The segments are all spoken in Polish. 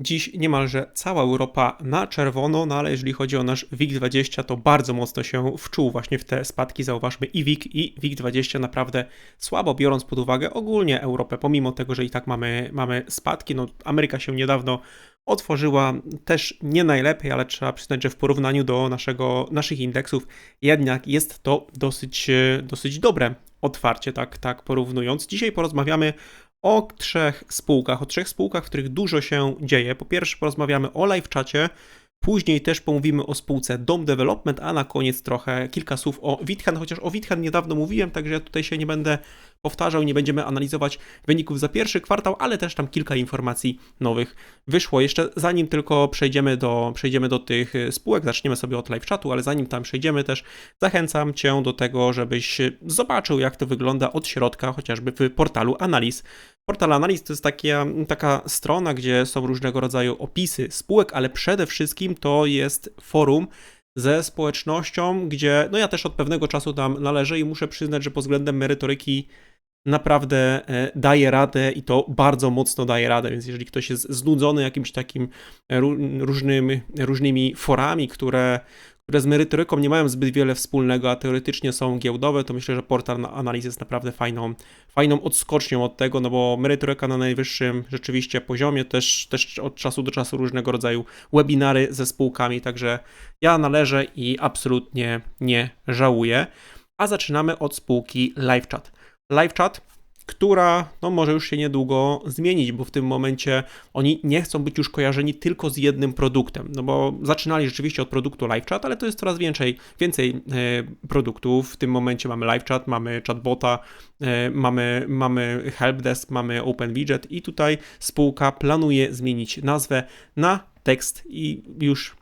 Dziś niemalże cała Europa na czerwono, no ale jeżeli chodzi o nasz WIG20, to bardzo mocno się wczuł właśnie w te spadki. Zauważmy i WIG, i WIG20 naprawdę słabo, biorąc pod uwagę ogólnie Europę, pomimo tego, że i tak mamy, mamy spadki. No, Ameryka się niedawno otworzyła też nie najlepiej, ale trzeba przyznać, że w porównaniu do naszego, naszych indeksów jednak jest to dosyć, dosyć dobre otwarcie, tak, tak porównując. Dzisiaj porozmawiamy o trzech spółkach, o trzech spółkach, w których dużo się dzieje. Po pierwsze porozmawiamy o live czacie, Później też pomówimy o spółce Dom Development, a na koniec trochę kilka słów o Witchen, chociaż o Witchen niedawno mówiłem, także ja tutaj się nie będę powtarzał, nie będziemy analizować wyników za pierwszy kwartał, ale też tam kilka informacji nowych wyszło. Jeszcze zanim tylko przejdziemy do, przejdziemy do tych spółek, zaczniemy sobie od live chatu, ale zanim tam przejdziemy też zachęcam Cię do tego, żebyś zobaczył jak to wygląda od środka, chociażby w portalu analiz. Portal analiz to jest taka, taka strona, gdzie są różnego rodzaju opisy spółek, ale przede wszystkim to jest forum, ze społecznością, gdzie no ja też od pewnego czasu tam należę i muszę przyznać, że pod względem merytoryki naprawdę e, daje radę i to bardzo mocno daje radę, więc jeżeli ktoś jest znudzony jakimś takim różnymi, różnymi forami, które, które z merytoryką nie mają zbyt wiele wspólnego, a teoretycznie są giełdowe, to myślę, że portal analiz jest naprawdę fajną, fajną odskocznią od tego, no bo merytoryka na najwyższym rzeczywiście poziomie, też, też od czasu do czasu różnego rodzaju webinary ze spółkami, także ja należę i absolutnie nie żałuję. A zaczynamy od spółki LiveChat. LiveChat która no, może już się niedługo zmienić, bo w tym momencie oni nie chcą być już kojarzeni tylko z jednym produktem, no bo zaczynali rzeczywiście od produktu LiveChat, ale to jest coraz więcej, więcej e, produktów. W tym momencie mamy LiveChat, mamy chatbota, e, mamy, mamy helpdesk, mamy OpenWidget i tutaj spółka planuje zmienić nazwę na tekst i już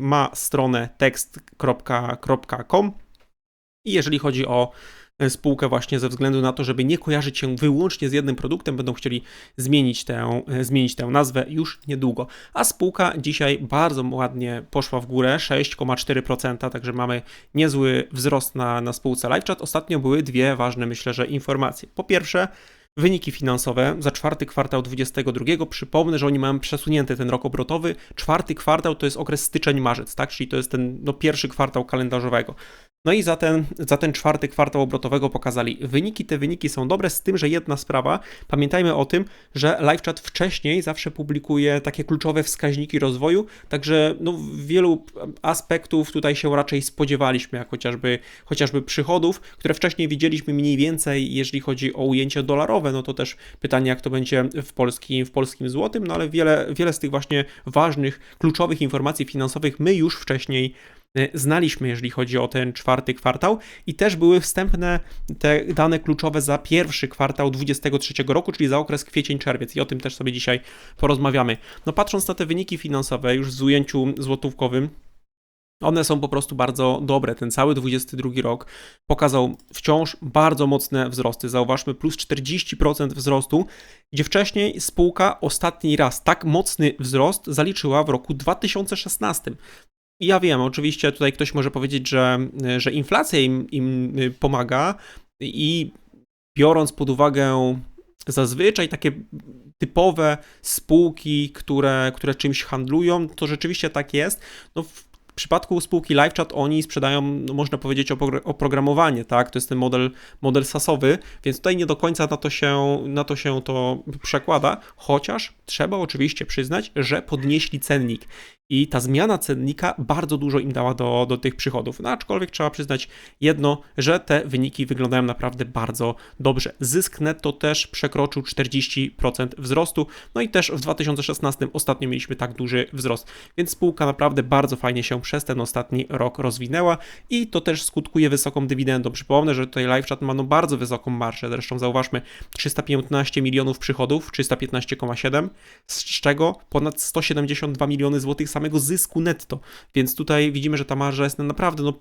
ma stronę tekst.com i jeżeli chodzi o spółkę właśnie ze względu na to, żeby nie kojarzyć się wyłącznie z jednym produktem, będą chcieli zmienić tę, e, zmienić tę nazwę już niedługo. A spółka dzisiaj bardzo ładnie poszła w górę, 6,4%, także mamy niezły wzrost na, na spółce LiveChat. Ostatnio były dwie ważne, myślę, że informacje. Po pierwsze, Wyniki finansowe za czwarty kwartał 2022. Przypomnę, że oni mają przesunięty ten rok obrotowy. Czwarty kwartał to jest okres styczeń-marzec, tak? Czyli to jest ten no, pierwszy kwartał kalendarzowego. No i za ten, za ten czwarty kwartał obrotowego pokazali wyniki. Te wyniki są dobre, z tym, że jedna sprawa, pamiętajmy o tym, że LiveChat wcześniej zawsze publikuje takie kluczowe wskaźniki rozwoju, także no, wielu aspektów tutaj się raczej spodziewaliśmy, jak chociażby, chociażby przychodów, które wcześniej widzieliśmy mniej więcej, jeżeli chodzi o ujęcie dolarowe, no to też pytanie, jak to będzie w, polskim, w polskim złotym, no ale wiele, wiele z tych właśnie ważnych, kluczowych informacji finansowych my już wcześniej Y, znaliśmy, jeżeli chodzi o ten czwarty kwartał i też były wstępne te dane kluczowe za pierwszy kwartał 2023 roku, czyli za okres kwiecień-czerwiec i o tym też sobie dzisiaj porozmawiamy. No patrząc na te wyniki finansowe już w ujęciu złotówkowym, one są po prostu bardzo dobre. Ten cały 22 rok pokazał wciąż bardzo mocne wzrosty. Zauważmy plus 40% wzrostu, gdzie wcześniej spółka ostatni raz tak mocny wzrost zaliczyła w roku 2016. Ja wiem, oczywiście tutaj ktoś może powiedzieć, że, że inflacja im, im pomaga i biorąc pod uwagę zazwyczaj takie typowe spółki, które, które czymś handlują, to rzeczywiście tak jest. No, w przypadku spółki LiveChat oni sprzedają, no można powiedzieć, oprogramowanie, tak? To jest ten model, model SaaSowy, więc tutaj nie do końca na to, się, na to się to przekłada, chociaż trzeba oczywiście przyznać, że podnieśli cennik i ta zmiana cennika bardzo dużo im dała do, do tych przychodów. No aczkolwiek trzeba przyznać jedno, że te wyniki wyglądają naprawdę bardzo dobrze. Zysk netto też przekroczył 40% wzrostu, no i też w 2016 ostatnio mieliśmy tak duży wzrost, więc spółka naprawdę bardzo fajnie się przez ten ostatni rok rozwinęła i to też skutkuje wysoką dywidendą. Przypomnę, że tutaj LiveChat ma no bardzo wysoką marżę, zresztą zauważmy 315 milionów przychodów, 315,7, z czego ponad 172 miliony złotych samego zysku netto. Więc tutaj widzimy, że ta marża jest naprawdę no,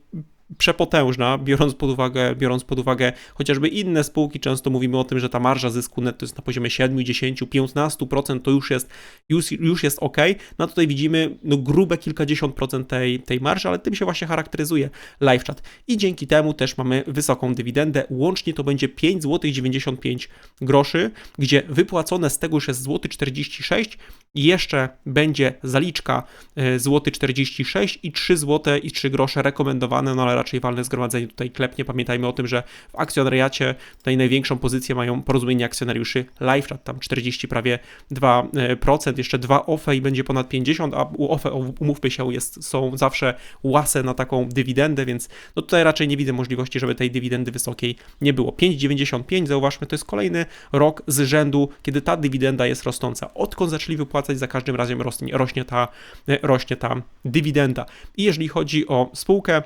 przepotężna, biorąc pod uwagę, biorąc pod uwagę chociażby inne spółki, często mówimy o tym, że ta marża zysku netto jest na poziomie 7, 10, 15%, to już jest, już, już jest ok. No tutaj widzimy no, grube kilkadziesiąt procent tej, tej marży, ale tym się właśnie charakteryzuje LiveChat. I dzięki temu też mamy wysoką dywidendę, łącznie to będzie 5 zł 95 groszy, gdzie wypłacone z tego już jest złoty 46 i jeszcze będzie zaliczka e, złoty 46 i 3 złote i 3 grosze rekomendowane, no ale raczej walne zgromadzenie tutaj klepnie. Pamiętajmy o tym, że w akcjonariacie tutaj największą pozycję mają porozumienie akcjonariuszy LiveChat, tam 40 prawie 2%, jeszcze dwa OFE i będzie ponad 50, a u OFE, umówmy się, jest, są zawsze łase na taką dywidendę, więc no tutaj raczej nie widzę możliwości, żeby tej dywidendy wysokiej nie było. 5,95, zauważmy, to jest kolejny rok z rzędu, kiedy ta dywidenda jest rosnąca. Odkąd zaczęli wypłacać, za każdym razem rośnie, rośnie, ta, rośnie ta dywidenda. I jeżeli chodzi o spółkę,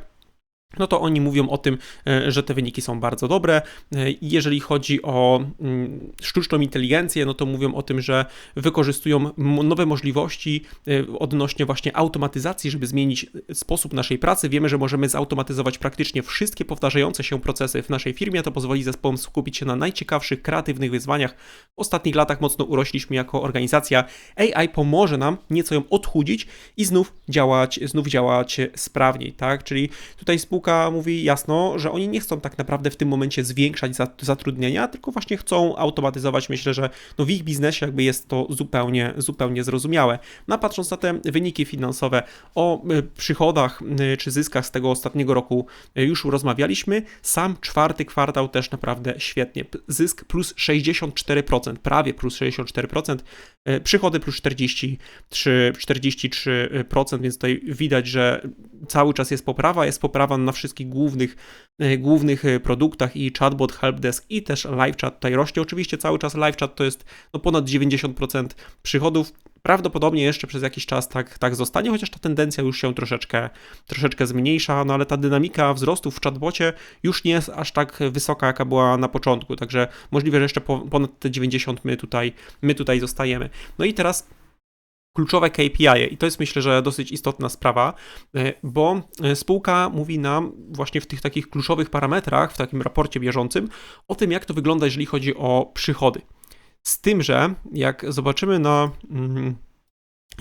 no to oni mówią o tym, e, że te wyniki są bardzo dobre. E, jeżeli chodzi o mm, sztuczną inteligencję, no to mówią o tym, że wykorzystują nowe możliwości e, odnośnie właśnie automatyzacji, żeby zmienić sposób naszej pracy. Wiemy, że możemy zautomatyzować praktycznie wszystkie powtarzające się procesy w naszej firmie. To pozwoli zespołom skupić się na najciekawszych, kreatywnych wyzwaniach. W ostatnich latach mocno urośliśmy jako organizacja. AI pomoże nam nieco ją odchudzić i znów działać, znów działać sprawniej, tak? Czyli tutaj spółka spółka mówi jasno, że oni nie chcą tak naprawdę w tym momencie zwiększać zatrudnienia, tylko właśnie chcą automatyzować. Myślę, że no w ich biznesie jakby jest to zupełnie, zupełnie zrozumiałe. No a patrząc na te wyniki finansowe, o y, przychodach y, czy zyskach z tego ostatniego roku y, już rozmawialiśmy. Sam czwarty kwartał też naprawdę świetnie. Zysk plus 64%, prawie plus 64%, przychody plus 43, 43%, więc tutaj widać, że cały czas jest poprawa, jest poprawa na wszystkich głównych, e, głównych e, produktach i chatbot, helpdesk i też live-chat tutaj rośnie. Oczywiście cały czas live-chat to jest no, ponad 90% przychodów. Prawdopodobnie jeszcze przez jakiś czas tak, tak zostanie, chociaż ta tendencja już się troszeczkę, troszeczkę zmniejsza, no ale ta dynamika wzrostu w chatbocie już nie jest aż tak wysoka, jaka była na początku, także możliwe, że jeszcze ponad te 90 my tutaj, my tutaj zostajemy. No i teraz kluczowe KPI. I to jest myślę, że dosyć istotna sprawa, e, bo e, spółka mówi nam właśnie w tych takich kluczowych parametrach, w takim raporcie bieżącym, o tym, jak to wygląda, jeżeli chodzi o przychody. Z tym, że jak zobaczymy na. Mm,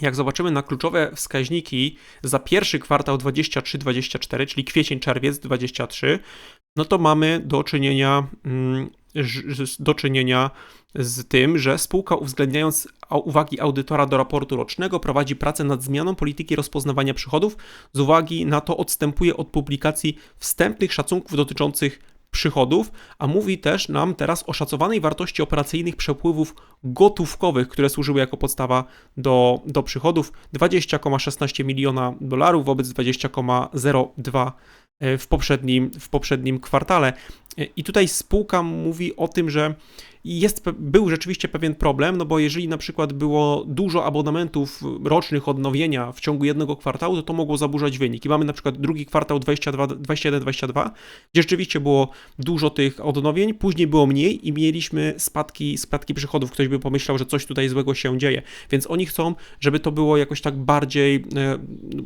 jak zobaczymy na kluczowe wskaźniki za pierwszy kwartał 23-24, czyli kwiecień, czerwiec 23, no to mamy do czynienia mm, do czynienia z tym, że spółka uwzględniając uwagi audytora do raportu rocznego prowadzi pracę nad zmianą polityki rozpoznawania przychodów, z uwagi na to odstępuje od publikacji wstępnych szacunków dotyczących przychodów, a mówi też nam teraz o szacowanej wartości operacyjnych przepływów gotówkowych, które służyły jako podstawa do, do przychodów 20,16 miliona dolarów wobec 20,02 e, w poprzednim, w poprzednim kwartale. E, I tutaj spółka mówi o tym, że jest, był rzeczywiście pewien problem, no bo jeżeli na przykład było dużo abonamentów rocznych odnowienia w ciągu jednego kwartału, to to mogło zaburzać wynik. I mamy na przykład drugi kwartał 21-22, gdzie rzeczywiście było dużo tych odnowień, później było mniej i mieliśmy spadki, spadki przychodów. Ktoś by pomyślał, że coś tutaj złego się dzieje. Więc oni chcą, żeby to było jakoś tak bardziej, e,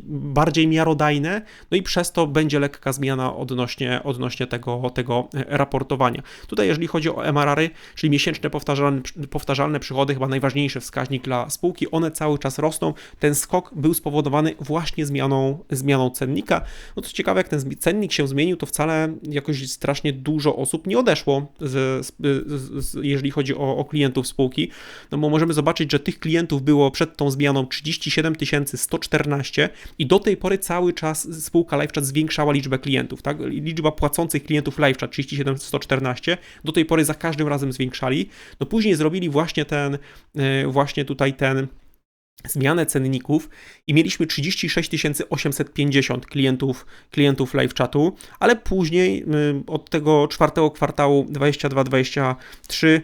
bardziej miarodajne, no i przez to będzie lekka zmiana odnośnie, odnośnie tego, tego raportowania. Tutaj jeżeli chodzi o MRR-y, czyli czyli miesięczne powtarzalne, powtarzalne przychody, chyba najważniejszy wskaźnik dla spółki, one cały czas rosną. Ten skok był spowodowany właśnie zmianą, zmianą cennika. No to ciekawe, jak ten cennik się zmienił, to wcale jakoś strasznie dużo osób nie odeszło, z, z, z, jeżeli chodzi o, o klientów spółki, no bo możemy zobaczyć, że tych klientów było przed tą zmianą 37 114 i do tej pory cały czas spółka LiveChat zwiększała liczbę klientów, tak? Liczba płacących klientów LiveChat 37 114 do tej pory za każdym razem zwiększała zwiększali, no później zrobili właśnie ten, e, właśnie tutaj ten zmianę cenników i mieliśmy 36 850 klientów, klientów live chatu, ale później y, od tego czwartego kwartału 22-23 y,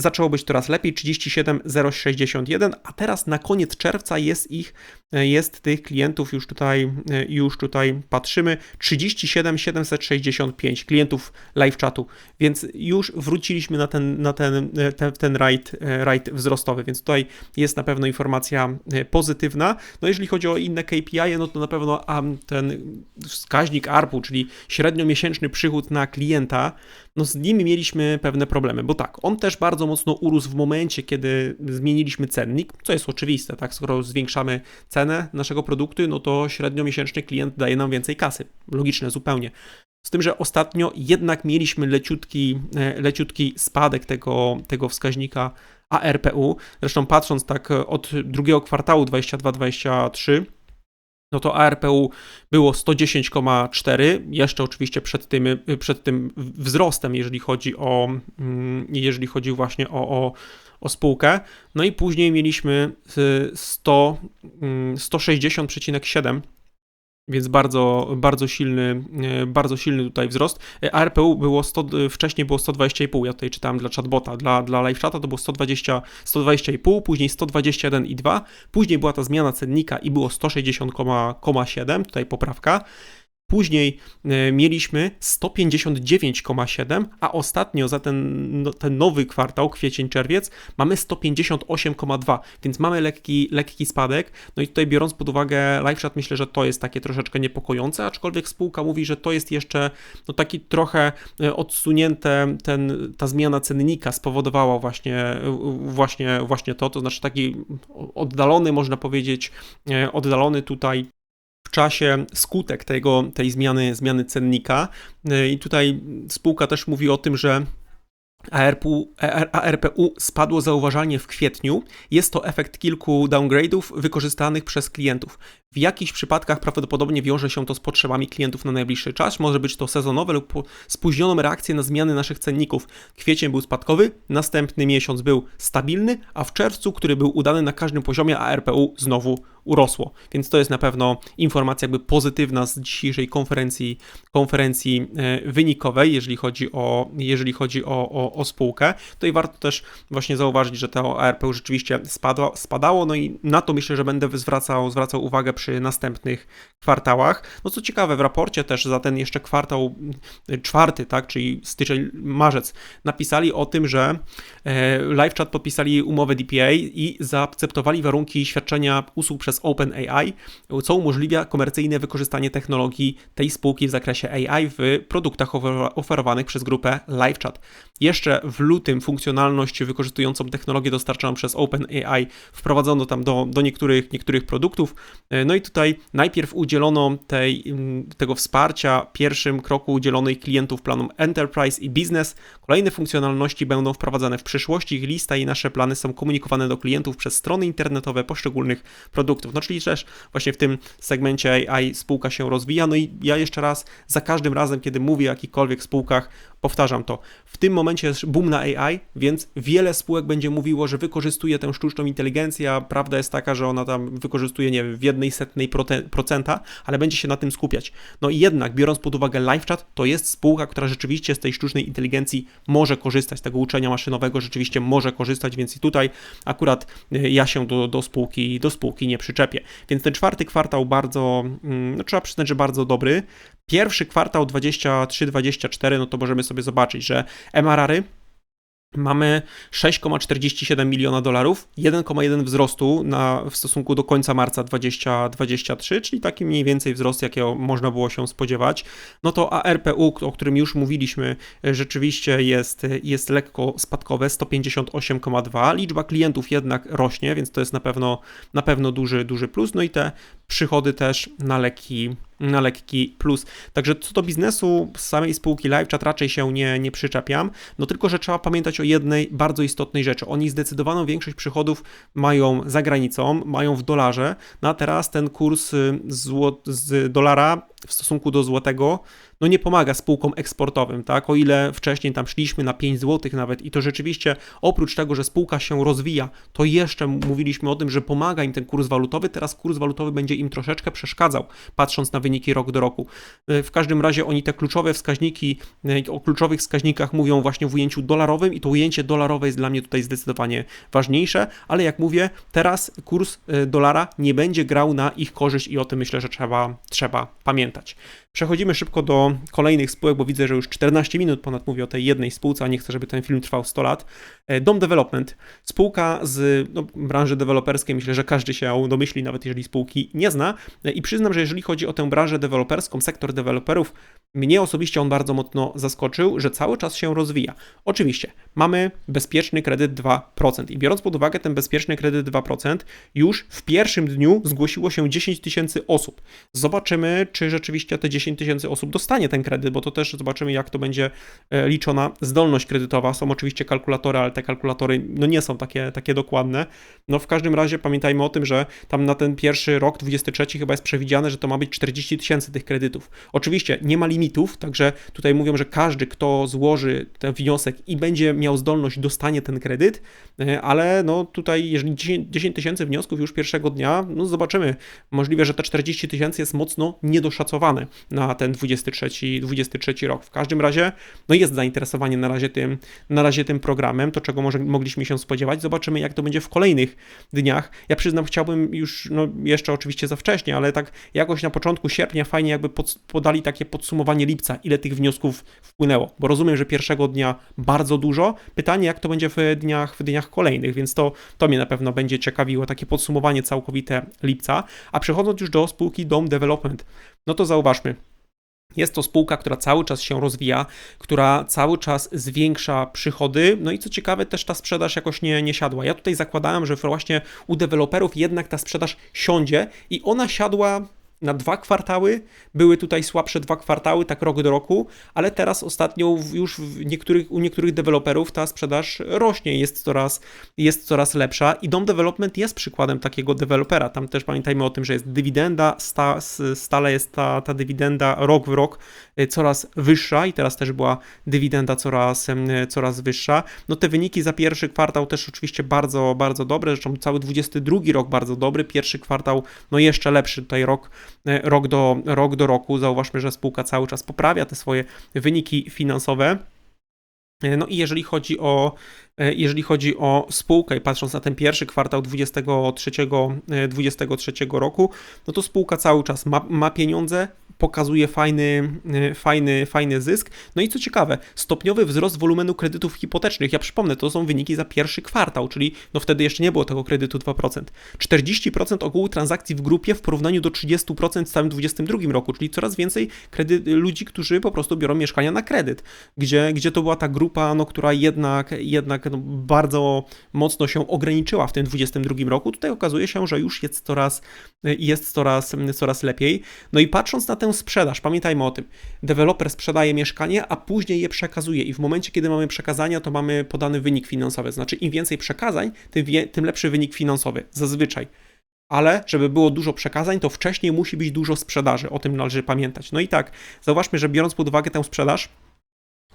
zaczęło być coraz lepiej, 37 061, a teraz na koniec czerwca jest ich, jest tych klientów już tutaj, już tutaj patrzymy, 37 765 klientów live chatu, więc już wróciliśmy na ten, na ten, ten, ten rajd, rajd wzrostowy, więc tutaj jest na pewno informacja E, pozytywna. No jeżeli chodzi o inne KPI, no to na pewno ten wskaźnik ARPU, czyli średniomiesięczny przychód na klienta, no z nim mieliśmy pewne problemy, bo tak, on też bardzo mocno urósł w momencie, kiedy zmieniliśmy cennik, co jest oczywiste, tak, skoro zwiększamy cenę naszego produktu, no to średniomiesięczny klient daje nam więcej kasy. Logiczne zupełnie. Z tym, że ostatnio jednak mieliśmy leciutki, e, leciutki spadek tego, tego wskaźnika ARPU. Zresztą patrząc tak od drugiego kwartału 22-23, no to ARPU było 110,4, jeszcze oczywiście przed tym, przed tym wzrostem, jeżeli chodzi o, mm, jeżeli chodzi właśnie o, o, o spółkę. No i później mieliśmy 100, 160,7 mm, więc bardzo, bardzo silny, e, bardzo silny tutaj wzrost. E, ARPU było 100, wcześniej było 120,5, ja tutaj czytałem dla chatbota, dla, dla live chata to było 120, 120,5, później 121,2, później była ta zmiana cennika i było 160,7, tutaj poprawka. Później e, mieliśmy 159,7, a ostatnio za ten, no, ten nowy kwartał, kwiecień, czerwiec, mamy 158,2, więc mamy lekki, lekki spadek. No i tutaj biorąc pod uwagę LiveChat, myślę, że to jest takie troszeczkę niepokojące, aczkolwiek spółka mówi, że to jest jeszcze no, taki trochę e, odsunięte, ten, ta zmiana cennika spowodowała właśnie, właśnie, właśnie to, to znaczy taki oddalony, można powiedzieć, e, oddalony tutaj w czasie skutek tego, tej zmiany, zmiany cennika. I tutaj spółka też mówi o tym, że ARPU, ARPU spadło zauważalnie w kwietniu. Jest to efekt kilku downgrade'ów wykorzystanych przez klientów. W jakichś przypadkach prawdopodobnie wiąże się to z potrzebami klientów na najbliższy czas. Może być to sezonowe lub spóźnioną reakcję na zmiany naszych cenników. Kwiecień był spadkowy, następny miesiąc był stabilny, a w czerwcu, który był udany na każdym poziomie, ARPU znowu urosło. Więc to jest na pewno informacja jakby pozytywna z dzisiejszej konferencji, konferencji e, wynikowej, jeżeli chodzi o, jeżeli chodzi o, o, o spółkę. Tutaj warto też właśnie zauważyć, że to ARPU rzeczywiście spadło, spadało, no i na to myślę, że będę zwracał, zwracał uwagę przy następnych kwartałach. No co ciekawe, w raporcie też za ten jeszcze kwartał czwarty, tak, czyli styczeń, marzec, napisali o tym, że e, LiveChat podpisali umowę DPA i zaakceptowali warunki świadczenia usług przez OpenAI, co umożliwia komercyjne wykorzystanie technologii tej spółki w zakresie AI w produktach oferowanych przez grupę LiveChat. Jeszcze w lutym funkcjonalność wykorzystującą technologię dostarczoną przez OpenAI wprowadzono tam do, do niektórych, niektórych produktów. E, no i tutaj najpierw udzielono tej, mm, tego wsparcia, pierwszym kroku udzielonej klientów planom Enterprise i Business. Kolejne funkcjonalności będą wprowadzane w przyszłości. Ich lista i nasze plany są komunikowane do klientów przez strony internetowe poszczególnych produktów. No czyli też właśnie w tym segmencie AI spółka się rozwija. No i ja jeszcze raz, za każdym razem, kiedy mówię o jakichkolwiek spółkach, powtarzam to. W tym momencie jest boom na AI, więc wiele spółek będzie mówiło, że wykorzystuje tę sztuczną inteligencję, a prawda jest taka, że ona tam wykorzystuje, nie wiem, w jednej setnej procenta, ale będzie się na tym skupiać. No i jednak, biorąc pod uwagę LiveChat, to jest spółka, która rzeczywiście z tej sztucznej inteligencji może korzystać, z tego uczenia maszynowego rzeczywiście może korzystać, więc i tutaj akurat y, ja się do, do, spółki, do spółki nie przyczepię. Więc ten czwarty kwartał bardzo, mm, no trzeba przyznać, że bardzo dobry. Pierwszy kwartał 23-24, no to możemy sobie zobaczyć, że MRR-y Mamy 6,47 miliona dolarów, 1,1 wzrostu na, w stosunku do końca marca 2023, czyli taki mniej więcej wzrost, jakiego można było się spodziewać. No to ARPU, o którym już mówiliśmy, rzeczywiście jest, jest lekko spadkowe, 158,2. Liczba klientów jednak rośnie, więc to jest na pewno, na pewno duży, duży plus. No i te przychody też na lekki na lekki plus. Także co do biznesu z samej spółki LiveChat raczej się nie, nie przyczepiam, no tylko, że trzeba pamiętać o jednej bardzo istotnej rzeczy. Oni zdecydowaną większość przychodów mają za granicą, mają w dolarze, no a teraz ten kurs y, złot, z dolara w stosunku do złotego no nie pomaga spółkom eksportowym, tak? O ile wcześniej tam szliśmy na 5 zł nawet i to rzeczywiście oprócz tego, że spółka się rozwija, to jeszcze mówiliśmy o tym, że pomaga im ten kurs walutowy, teraz kurs walutowy będzie im troszeczkę przeszkadzał, patrząc na wyniki rok do roku. E, w każdym razie oni te kluczowe wskaźniki, e, o kluczowych wskaźnikach mówią właśnie w ujęciu dolarowym i to ujęcie dolarowe jest dla mnie tutaj zdecydowanie ważniejsze, ale jak mówię, teraz kurs e, dolara nie będzie grał na ich korzyść i o tym myślę, że trzeba, trzeba pamiętać. Przechodzimy szybko do kolejnych spółek, bo widzę, że już 14 minut ponad mówię o tej jednej spółce, a nie chcę, żeby ten film trwał 100 lat. E, Dom Development, spółka z no, branży deweloperskiej, myślę, że każdy się domyśli, nawet jeżeli spółki nie zna. E, I przyznam, że jeżeli chodzi o tę branżę deweloperską, sektor deweloperów, mnie osobiście on bardzo mocno zaskoczył, że cały czas się rozwija. Oczywiście, mamy bezpieczny kredyt 2% i biorąc pod uwagę ten bezpieczny kredyt 2%, już w pierwszym dniu zgłosiło się 10 tysięcy osób. Zobaczymy, czy rzeczywiście te 10 10 tysięcy osób dostanie ten kredyt, bo to też zobaczymy, jak to będzie e, liczona zdolność kredytowa. Są oczywiście kalkulatory, ale te kalkulatory no nie są takie, takie dokładne. No w każdym razie pamiętajmy o tym, że tam na ten pierwszy rok, 23 chyba jest przewidziane, że to ma być 40 tysięcy tych kredytów. Oczywiście nie ma limitów, także tutaj mówią, że każdy, kto złoży ten wniosek i będzie miał zdolność, dostanie ten kredyt, e, ale no tutaj, jeżeli 10 tysięcy wniosków już pierwszego dnia, no zobaczymy. Możliwe, że te 40 tysięcy jest mocno niedoszacowane na ten 23, 23 rok. W każdym razie, no jest zainteresowanie na razie tym, na razie tym programem, to czego może mogliśmy się spodziewać. Zobaczymy, jak to będzie w kolejnych dniach. Ja przyznam, chciałbym już, no jeszcze oczywiście za wcześnie, ale tak jakoś na początku sierpnia fajnie jakby pod, podali takie podsumowanie lipca, ile tych wniosków wpłynęło, bo rozumiem, że pierwszego dnia bardzo dużo. Pytanie, jak to będzie w dniach, w dniach kolejnych, więc to, to mnie na pewno będzie ciekawiło, takie podsumowanie całkowite lipca. A przechodząc już do spółki Dom Development, no to zauważmy, jest to spółka, która cały czas się rozwija, która cały czas zwiększa przychody. No i co ciekawe, też ta sprzedaż jakoś nie, nie siadła. Ja tutaj zakładałem, że właśnie u deweloperów jednak ta sprzedaż siądzie i ona siadła na dwa kwartały. Były tutaj słabsze dwa kwartały, tak rok do roku, ale teraz ostatnio już niektórych, u niektórych deweloperów ta sprzedaż rośnie, jest coraz, jest coraz lepsza i Dom Development jest przykładem takiego dewelopera. Tam też pamiętajmy o tym, że jest dywidenda, sta, stale jest ta, ta dywidenda rok w rok y, coraz wyższa i teraz też była dywidenda coraz, coraz wyższa. No te wyniki za pierwszy kwartał też oczywiście bardzo, bardzo dobre, zresztą cały 22 rok bardzo dobry, pierwszy kwartał no jeszcze lepszy tutaj rok rok do, rok do roku. Zauważmy, że spółka cały czas poprawia te swoje wyniki finansowe. E, no i jeżeli chodzi o, e, jeżeli chodzi o spółkę i patrząc na ten pierwszy kwartał 23, 23 roku, no to spółka cały czas ma, ma pieniądze, pokazuje fajny, y, fajny, fajny zysk. No i co ciekawe, stopniowy wzrost wolumenu kredytów hipotecznych. Ja przypomnę, to są wyniki za pierwszy kwartał, czyli no wtedy jeszcze nie było tego kredytu 2%. 40% ogółu transakcji w grupie w porównaniu do 30% w całym 2022 roku, czyli coraz więcej kredyt, ludzi, którzy po prostu biorą mieszkania na kredyt, gdzie, gdzie to była ta grupa, no, która jednak, jednak no, bardzo mocno się ograniczyła w tym 2022 roku. Tutaj okazuje się, że już jest coraz, jest coraz, coraz lepiej. No i patrząc na tę sprzedaż. Pamiętajmy o tym. Deweloper sprzedaje mieszkanie, a później je przekazuje i w momencie, kiedy mamy przekazania, to mamy podany wynik finansowy. Znaczy im więcej przekazań, tym, wie, tym lepszy wynik finansowy. Zazwyczaj ale żeby było dużo przekazań, to wcześniej musi być dużo sprzedaży. O tym należy pamiętać. No i tak, zauważmy, że biorąc pod uwagę tę sprzedaż,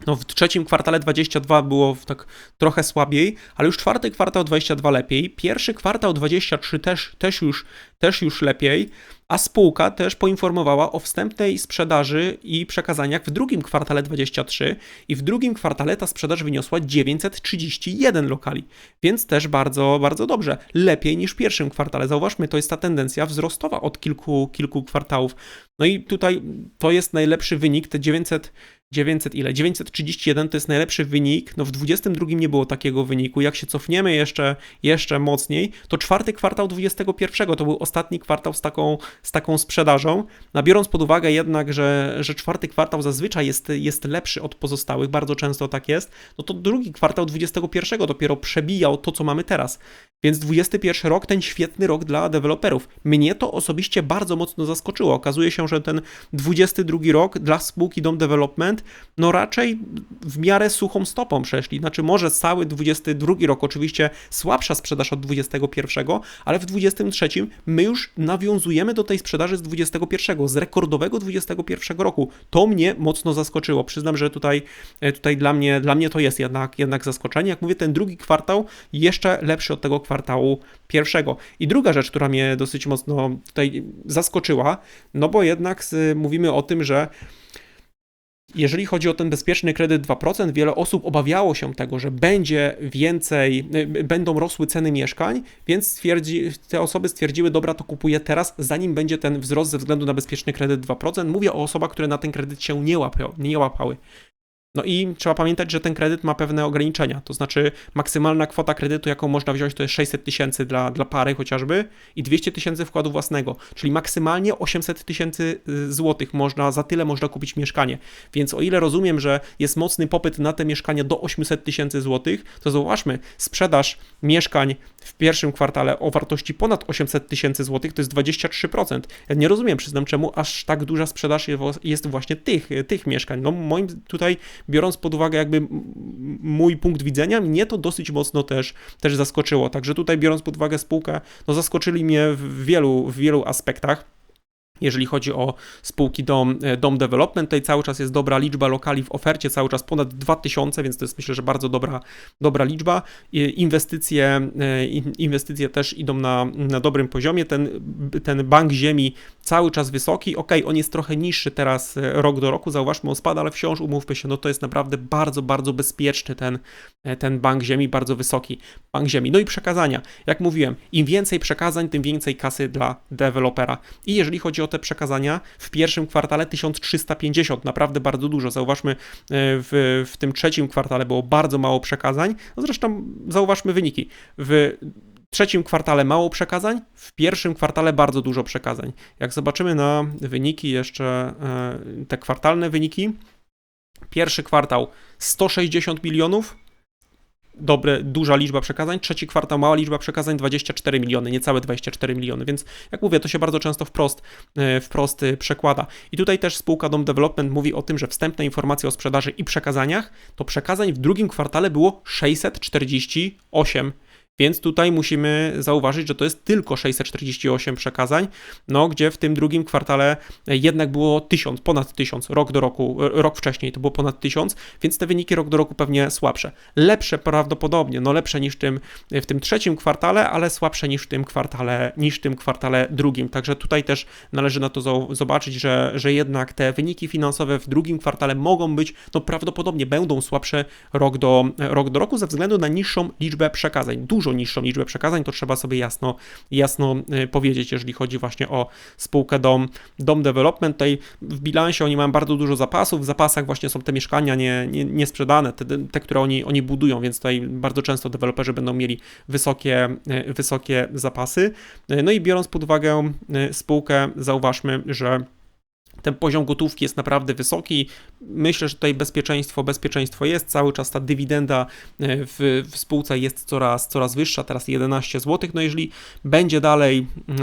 no w trzecim kwartale 22 było tak trochę słabiej, ale już czwarty kwartał 22 lepiej, pierwszy kwartał 23 też, też, już, też już lepiej, a spółka też poinformowała o wstępnej sprzedaży i przekazaniach w drugim kwartale 23 i w drugim kwartale ta sprzedaż wyniosła 931 lokali, więc też bardzo, bardzo dobrze, lepiej niż w pierwszym kwartale. Zauważmy, to jest ta tendencja wzrostowa od kilku, kilku kwartałów. No i tutaj to jest najlepszy wynik, te 900 900 ile? 931 to jest najlepszy wynik. No w 22 nie było takiego wyniku. Jak się cofniemy jeszcze, jeszcze mocniej, to czwarty kwartał 21 to był ostatni kwartał z taką, z taką sprzedażą. No, biorąc pod uwagę jednak, że, że czwarty kwartał zazwyczaj jest, jest lepszy od pozostałych, bardzo często tak jest, no to drugi kwartał 21 dopiero przebijał to, co mamy teraz. Więc 21 rok, ten świetny rok dla deweloperów. Mnie to osobiście bardzo mocno zaskoczyło. Okazuje się, że ten 22 rok dla spółki Dom Development, no raczej w miarę suchą stopą przeszli. Znaczy, może cały 22 rok, oczywiście słabsza sprzedaż od 21, ale w 23 my już nawiązujemy do tej sprzedaży z 21, z rekordowego 21 roku. To mnie mocno zaskoczyło. Przyznam, że tutaj, e, tutaj dla, mnie, dla mnie to jest jednak, jednak zaskoczenie. Jak mówię, ten drugi kwartał jeszcze lepszy od tego kwartału pierwszego. I druga rzecz, która mnie dosyć mocno tutaj zaskoczyła, no bo jednak mówimy o tym, że jeżeli chodzi o ten bezpieczny kredyt 2%, wiele osób obawiało się tego, że będzie więcej, y, będą rosły ceny mieszkań, więc stwierdzi, te osoby stwierdziły, dobra, to kupuję teraz, zanim będzie ten wzrost ze względu na bezpieczny kredyt 2%. Mówię o osobach, które na ten kredyt się nie, łapią, nie łapały. No i trzeba pamiętać, że ten kredyt ma pewne ograniczenia, to znaczy maksymalna kwota kredytu, jaką można wziąć, to jest 600 tysięcy dla, dla pary chociażby i 200 tysięcy wkładu własnego, czyli maksymalnie 800 tysięcy y, złotych można, za tyle można kupić mieszkanie. Więc o ile rozumiem, że jest mocny popyt na te mieszkania do 800 tysięcy złotych, to zauważmy, sprzedaż mieszkań w pierwszym kwartale o wartości ponad 800 tysięcy złotych to jest 23%. Ja nie rozumiem, przyznam czemu aż tak duża sprzedaż jest właśnie tych, tych mieszkań. No moim tutaj, biorąc pod uwagę jakby mój punkt widzenia, mnie to dosyć mocno też, też zaskoczyło. Także tutaj biorąc pod uwagę spółkę, no zaskoczyli mnie w wielu, w wielu aspektach. Jeżeli chodzi o spółki Dom, e, Dom Development, tutaj cały czas jest dobra liczba lokali w ofercie, cały czas ponad 2000, więc to jest myślę, że bardzo dobra, dobra liczba. Inwestycje, e, inwestycje też idą na, na dobrym poziomie. Ten, ten bank ziemi cały czas wysoki. Ok, on jest trochę niższy teraz e, rok do roku, zauważmy, on spada, ale wciąż umówmy się, no to jest naprawdę bardzo, bardzo bezpieczny ten, ten bank ziemi, bardzo wysoki bank ziemi. No i przekazania. Jak mówiłem, im więcej przekazań, tym więcej kasy dla dewelopera. I jeżeli chodzi o te przekazania w pierwszym kwartale 1350, naprawdę bardzo dużo. Zauważmy, e, w, w tym trzecim kwartale było bardzo mało przekazań. No zresztą zauważmy wyniki. W trzecim kwartale mało przekazań, w pierwszym kwartale bardzo dużo przekazań. Jak zobaczymy na wyniki, jeszcze e, te kwartalne wyniki, pierwszy kwartał 160 milionów, dobre, duża liczba przekazań, trzeci kwartał mała liczba przekazań 24 miliony, niecałe 24 miliony, więc jak mówię, to się bardzo często wprost, e, wprost e, przekłada. I tutaj też spółka Dom Development mówi o tym, że wstępne informacje o sprzedaży i przekazaniach, to przekazań w drugim kwartale było 648 więc tutaj musimy zauważyć, że to jest tylko 648 przekazań, no gdzie w tym drugim kwartale jednak było 1000, ponad 1000, rok do roku, rok wcześniej to było ponad 1000, więc te wyniki rok do roku pewnie słabsze. Lepsze prawdopodobnie, no lepsze niż tym, w tym trzecim kwartale, ale słabsze niż w tym kwartale, niż w tym kwartale drugim. Także tutaj też należy na to zobaczyć, że, że jednak te wyniki finansowe w drugim kwartale mogą być, no prawdopodobnie będą słabsze rok do, rok do roku ze względu na niższą liczbę przekazań. Dużo dużo niższą liczbę przekazań, to trzeba sobie jasno, jasno y, powiedzieć, jeżeli chodzi właśnie o spółkę Dom, Dom Development. Tutaj w bilansie oni mają bardzo dużo zapasów, w zapasach właśnie są te mieszkania nie, nie, niesprzedane, te, te, które oni, oni budują, więc tutaj bardzo często deweloperzy będą mieli wysokie, y, wysokie zapasy. Y, no i biorąc pod uwagę spółkę, zauważmy, że ten poziom gotówki jest naprawdę wysoki. Myślę, że tutaj bezpieczeństwo, bezpieczeństwo jest. Cały czas ta dywidenda e, w, w spółce jest coraz, coraz wyższa, teraz 11 zł. No jeżeli będzie dalej, e,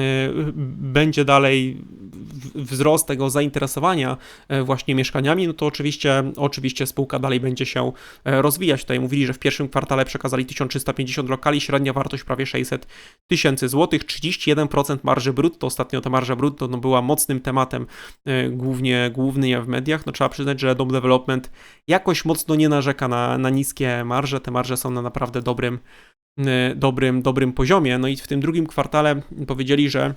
będzie dalej wzrost tego zainteresowania e, właśnie mieszkaniami, no to oczywiście, oczywiście spółka dalej będzie się rozwijać. Tutaj mówili, że w pierwszym kwartale przekazali 1350 lokali, średnia wartość prawie 600 tysięcy złotych, 31% marży brutto. Ostatnio ta marża brutto no, była mocnym tematem głównie główny w mediach, no trzeba przyznać, że Dom Development jakoś mocno nie narzeka na, na niskie marże, te marże są na naprawdę dobrym, y, dobrym, dobrym poziomie, no i w tym drugim kwartale powiedzieli, że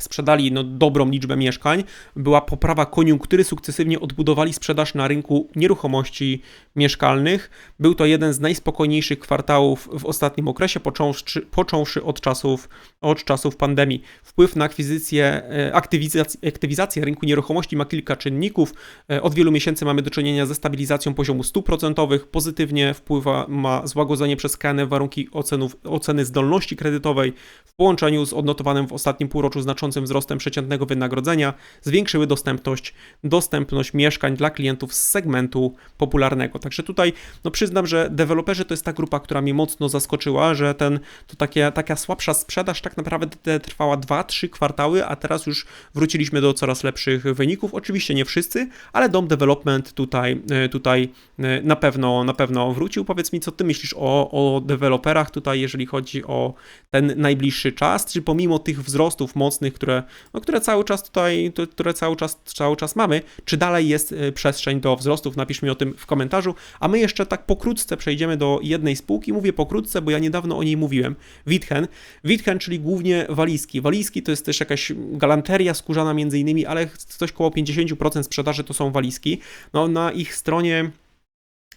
sprzedali no, dobrą liczbę mieszkań, była poprawa koniunktury, sukcesywnie odbudowali sprzedaż na rynku nieruchomości mieszkalnych. Był to jeden z najspokojniejszych kwartałów w ostatnim okresie, począwszy, począwszy od, czasów, od czasów pandemii. Wpływ na akwizycję, e, aktywizację, aktywizację rynku nieruchomości ma kilka czynników. E, od wielu miesięcy mamy do czynienia ze stabilizacją poziomu stóp procentowych. Pozytywnie wpływa ma złagodzenie przez KNF warunki ocenów, oceny zdolności kredytowej w połączeniu z odnotowanym w ostatnim półroczu znaczącym znaczącym wzrostem przeciętnego wynagrodzenia zwiększyły dostępność, dostępność mieszkań dla klientów z segmentu popularnego. Także tutaj no przyznam, że deweloperzy to jest ta grupa, która mnie mocno zaskoczyła, że ten, to takie, taka słabsza sprzedaż tak naprawdę trwała 2-3 kwartały, a teraz już wróciliśmy do coraz lepszych wyników. Oczywiście nie wszyscy, ale Dom Development tutaj, e, tutaj e, na pewno, na pewno wrócił. Powiedz mi, co ty myślisz o, o deweloperach tutaj, jeżeli chodzi o ten najbliższy czas, czy pomimo tych wzrostów mocnych, które, no, które cały czas tutaj, które cały czas, cały czas mamy, czy dalej jest e, przestrzeń do wzrostów? Napisz mi o tym w komentarzu, a my jeszcze tak pokrótce przejdziemy do jednej spółki. Mówię pokrótce, bo ja niedawno o niej mówiłem. Witchen. Witchen, czyli głównie walizki. Walizki to jest też jakaś galanteria skórzana między innymi, ale coś około 50% sprzedaży to są walizki. No na ich stronie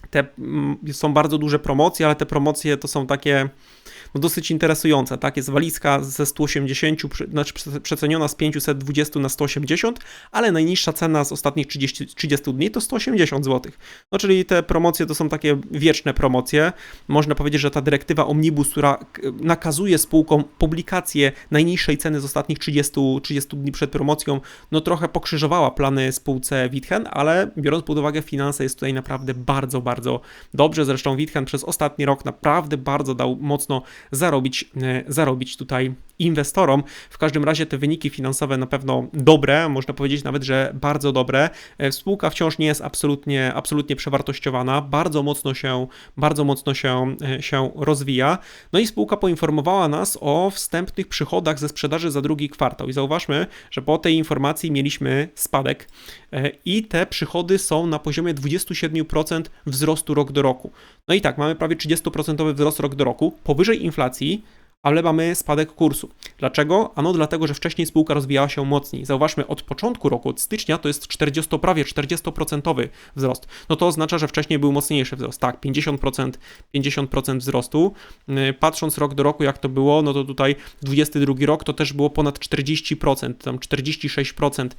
te mm, są bardzo duże promocje, ale te promocje to są takie no dosyć interesujące, tak? Jest walizka ze 180, przy- znaczy prze- przeceniona z 520 na 180, ale najniższa cena z ostatnich 30, 30 dni to 180 zł. No czyli te promocje to są takie wieczne promocje. Można powiedzieć, że ta dyrektywa Omnibus, która nakazuje spółkom publikację najniższej ceny z ostatnich 30, 30 dni przed promocją, no trochę pokrzyżowała plany spółce Witchen, ale biorąc pod uwagę finanse jest tutaj naprawdę bardzo, bardzo dobrze. Zresztą Witchen przez ostatni rok naprawdę bardzo dał mocno zarobić, e, zarobić tutaj inwestorom. W każdym razie te wyniki finansowe na pewno dobre, można powiedzieć nawet, że bardzo dobre. E, Spółka wciąż nie jest absolutnie, absolutnie przewartościowana, bardzo mocno się, bardzo mocno się, e, się rozwija. No i spółka poinformowała nas o wstępnych przychodach ze sprzedaży za drugi kwartał. I zauważmy, że po tej informacji mieliśmy spadek e, i te przychody są na poziomie 27% wzrostu rok do roku. No i tak, mamy prawie 30% wzrost rok do roku, powyżej inflacji, ale mamy spadek kursu. Dlaczego? Ano dlatego, że wcześniej spółka rozwijała się mocniej. Zauważmy, od początku roku, od stycznia to jest 40, prawie 40% wzrost. No to oznacza, że wcześniej był mocniejszy wzrost. Tak, 50%, 50% wzrostu. Yy, Patrząc rok do roku, jak to było, no to tutaj 22 rok to też było ponad 40%, tam 46%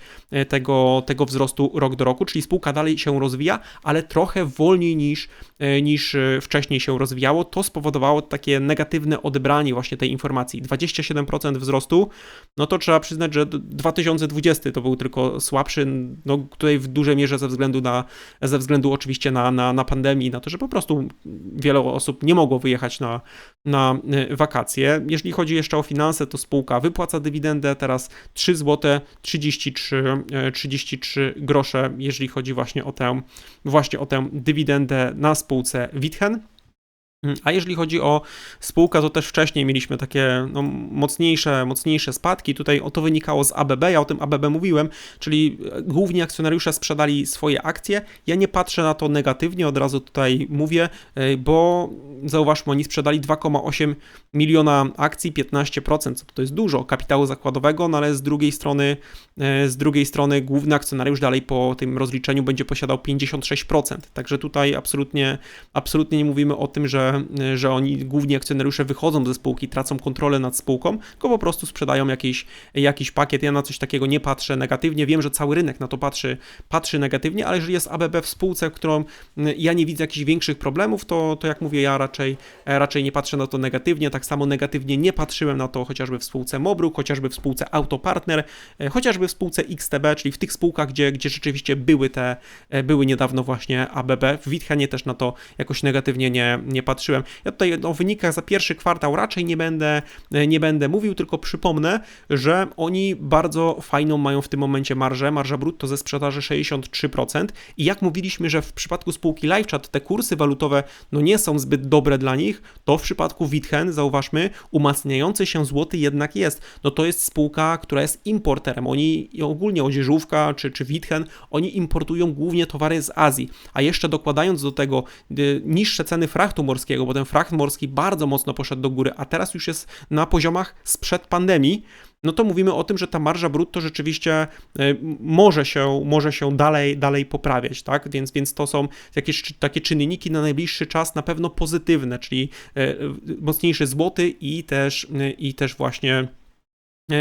tego, tego wzrostu rok do roku, czyli spółka dalej się rozwija, ale trochę wolniej niż, e, niż wcześniej się rozwijało. To spowodowało takie negatywne odebranie właśnie tej informacji. 27% wzrostu, no to trzeba przyznać, że d- 2020 to był tylko słabszy, no tutaj w dużej mierze ze względu na, ze względu oczywiście na, na, na pandemii, na to, że po prostu wiele osób nie mogło wyjechać na, na e, wakacje. Jeżeli chodzi jeszcze o finanse, to spółka wypłaca dywidendę, teraz 3 zł 33, e, 33 grosze, jeżeli chodzi właśnie o tę, właśnie o tę dywidendę na spółce Witchen. Mm, A jeżeli chodzi o spółkę, to też wcześniej mieliśmy takie no, mocniejsze, mocniejsze spadki. Tutaj o to wynikało z ABB, ja o tym ABB mówiłem, czyli e, główni akcjonariusze sprzedali swoje akcje. Ja nie patrzę na to negatywnie, od razu tutaj mówię, e, bo zauważmy, oni sprzedali 2,8 miliona akcji, 15%, co to jest dużo kapitału zakładowego, no ale z drugiej strony, e, z drugiej strony główny akcjonariusz dalej po tym rozliczeniu będzie posiadał 56%. Także tutaj absolutnie, absolutnie nie mówimy o tym, że, że oni, główni akcjonariusze wychodzą ze spółki, tracą kontrolę nad spółką, tylko po prostu sprzedają jakiś, jakiś pakiet. Ja na coś takiego nie patrzę negatywnie. Wiem, że cały rynek na to patrzy, patrzy negatywnie, ale jeżeli jest ABB w spółce, którą ja nie widzę jakichś większych problemów, to, to jak mówię, ja raczej, e, raczej nie patrzę na to negatywnie. Tak samo negatywnie nie patrzyłem na to chociażby w spółce Mobruk, chociażby w spółce Autopartner, e, chociażby w spółce XTB, czyli w tych spółkach, gdzie, gdzie rzeczywiście były te, e, były niedawno właśnie ABB. W Witchenie też na to jakoś negatywnie nie, nie patrzyłem. Ja tutaj o wynikach za pierwszy kwartał raczej nie będę, e, nie będę mówił, tylko przypomnę, że oni bardzo fajną mają w tym momencie marżę, marża brutto ze sprzedaży 63% i jak mówiliśmy, że w przypadku spółki LiveChat te kursy walutowe no nie są zbyt dobre dla nich, to w przypadku Witchen, zauważmy, umacniający się złoty jednak jest. No to jest spółka, która jest importerem. Oni ogólnie odzieżówka czy, czy Witchen, oni importują głównie towary z Azji, a jeszcze dokładając do tego y, niższe ceny frachtu morskiego, bo ten fracht morski bardzo mocno poszedł do góry, a teraz już jest na poziomach sprzed pandemii, no to mówimy o tym, że ta marża brutto rzeczywiście y, może się, może się dalej, dalej poprawiać, tak? Więc, więc to są jakieś takie czynniki na najbliższy czas na pewno pozytywne, czyli y, mocniejszy złoty i też, y, i też właśnie e,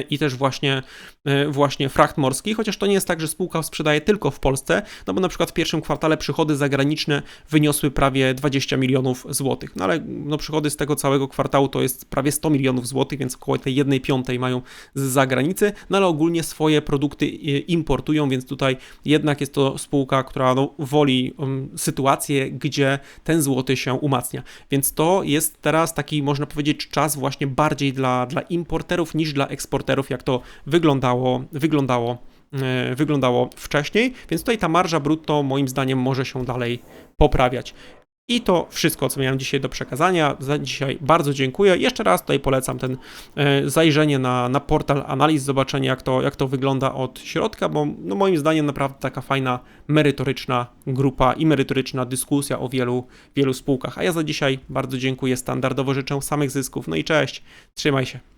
i też właśnie, e, właśnie fracht morski, chociaż to nie jest tak, że spółka sprzedaje tylko w Polsce, no bo na przykład w pierwszym kwartale przychody zagraniczne wyniosły prawie 20 milionów złotych, no ale no przychody z tego całego kwartału to jest prawie 100 milionów złotych, więc około tej jednej piątej mają z zagranicy, no ale ogólnie swoje produkty e, importują, więc tutaj jednak jest to spółka, która no, woli um, sytuację, gdzie ten złoty się umacnia, więc to jest teraz taki, można powiedzieć, czas właśnie bardziej dla, dla importerów niż dla eksporterów, jak to wyglądało, wyglądało, e, wyglądało wcześniej, więc tutaj ta marża brutto moim zdaniem może się dalej poprawiać. I to wszystko, co miałem dzisiaj do przekazania. Za dzisiaj bardzo dziękuję. Jeszcze raz tutaj polecam ten e, zajrzenie na, na portal analiz, zobaczenie jak to, jak to wygląda od środka, bo no moim zdaniem naprawdę taka fajna, merytoryczna grupa i merytoryczna dyskusja o wielu, wielu spółkach. A ja za dzisiaj bardzo dziękuję, standardowo życzę samych zysków. No i cześć, trzymaj się.